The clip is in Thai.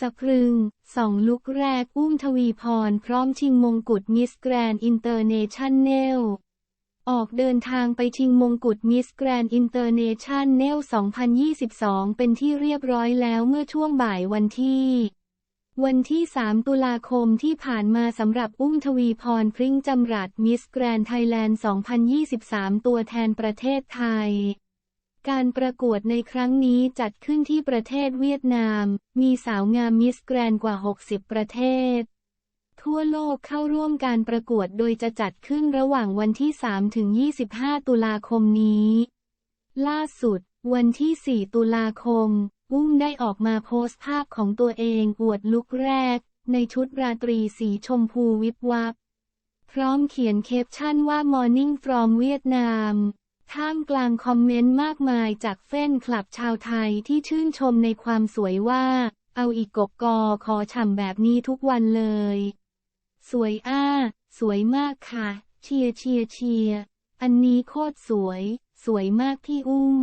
สะพรึงสองลุกแรกอุ้มทวีพรพร้อมชิงมงกุฎมิสแกรนอินเตอร์เนชั่นแนลออกเดินทางไปชิงมงกุฎมิสแกรนอินเตอร์เนชั่นแนล 2022 เป็นที่เรียบร้อยแล้วเมื่อช่วงบ่ายวันที่ วันที่ 3 ตุลาคมที่ผ่านมาสำหรับอุ้มทวีพรพริ้งจำรัดมิสแกรนไทยแลนด์ 2023 ตัวแทนประเทศไทย การประกวดในครั้งนี้จัดขึ้นที่ประเทศเวียดนาม มีสาวงามมิสแกรนกว่า 60 ประเทศ ทั่วโลกเข้าร่วมการประกวดโดยจะจัดขึ้นระหว่างวันที่ 3 ถึง 25 ตุลาคมนี้ ล่าสุด วันที่ 4 ตุลาคม อุ้มได้ออกมาโพสต์ภาพของตัวเองอวดลุคแรก ในชุดราตรีสีชมพูวิบวับ พร้อมเขียนเคปชั่นว่า Morning from เวียดนาม ท่ามกลางคอมเมนต์มากมายจากแฟนคลับชาวไทยที่ชื่นชมในความสวยว่า เอาอีกกบกอขอฉ่ำแบบนี้ทุกวันเลย สวยอ้า สวยมากค่ะ เชียร์เชียร์เชียร์อันนี้โคตรสวย สวยมากพี่อุ้ม